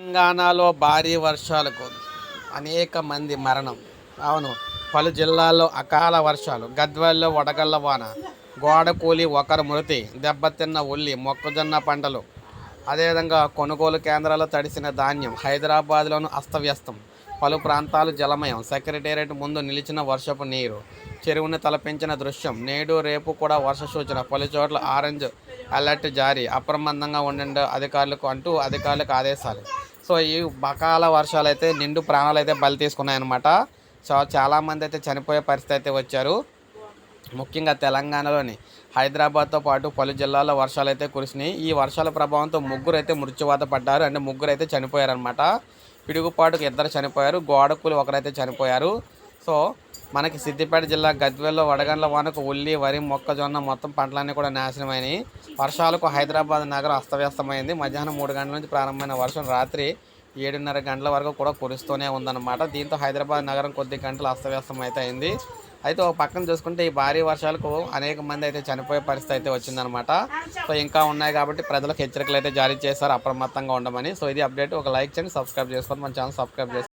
తెలంగాణలో భారీ వర్షాలకు అనేక మంది మరణం. అవును పలు జిల్లాల్లో అకాల వర్షాలు. గద్వాల్లో వడగళ్ళ వాన. గోడ కూలి ఒకరు మృతి. దెబ్బతిన్న ఉల్లి మొక్కజొన్న పంటలు. అదేవిధంగా కొనుగోలు కేంద్రాల్లో తడిసిన ధాన్యం హైదరాబాద్లోను అస్తవ్యస్తం. పలు ప్రాంతాలు జలమయం. సెక్రటేరియట్ ముందు నిలిచిన వర్షపు నీరు. చెరువును తలపించిన దృశ్యం. నేడు రేపు కూడా వర్ష సూచన. పలు చోట్ల ఆరెంజ్ అలర్ట్ జారీ. అప్రమందంగా ఉండే అధికారులకు అంటూ అధికారులకు ఆదేశాలు. సో ఈ బకాల వర్షాలు అయితే నిండు ప్రాణాలు అయితే బలి తీసుకున్నాయన్నమాట. సో చాలామంది అయితే చనిపోయే పరిస్థితి అయితే వచ్చారు. ముఖ్యంగా తెలంగాణలోని హైదరాబాద్తో పాటు పలు జిల్లాల్లో వర్షాలు అయితే కురిసినాయి. ఈ వర్షాల ప్రభావంతో ముగ్గురు అయితే మృత్యువాత పడ్డారు. అంటే ముగ్గురు అయితే చనిపోయారనమాట పిడుగుపాటుకు ఇద్దరు చనిపోయారు. గోడకులు ఒకరైతే చనిపోయారు. సో మనకి సిద్దిపేట జిల్లా గద్వేల్లో వడగండ్ల వానకు ఉల్లి వరి మొక్కజొన్న మొత్తం పంటలన్నీ కూడా నాశనమైనాయి. వర్షాలకు హైదరాబాద్ నగరం అస్తవ్యస్తమైంది. మధ్యాహ్నం మూడు గంటల నుంచి ప్రారంభమైన వర్షం రాత్రి ఏడున్నర గంటల వరకు కూడా కురుస్తూనే ఉందన్నమాట. దీంతో హైదరాబాద్ నగరం కొద్ది గంటలు అస్తవ్యస్తం అయితే అయింది అయితే ఒక పక్కన చూసుకుంటే ఈ భారీ వర్షాలకు అనేక మంది అయితే చనిపోయే పరిస్థితి అయితే వచ్చిందనమాట సో ఇంకా ఉన్నాయి కాబట్టి ప్రజలకు హెచ్చరికలు అయితే జారీ చేశారు. అప్రమత్తంగా ఉండమని. సో ఇది అప్డేట్. ఒక లైక్ చేయండి సబ్స్క్రైబ్ చేసుకోండి. మన ఛానల్ సబ్స్క్రైబ్ చేసుకోండి.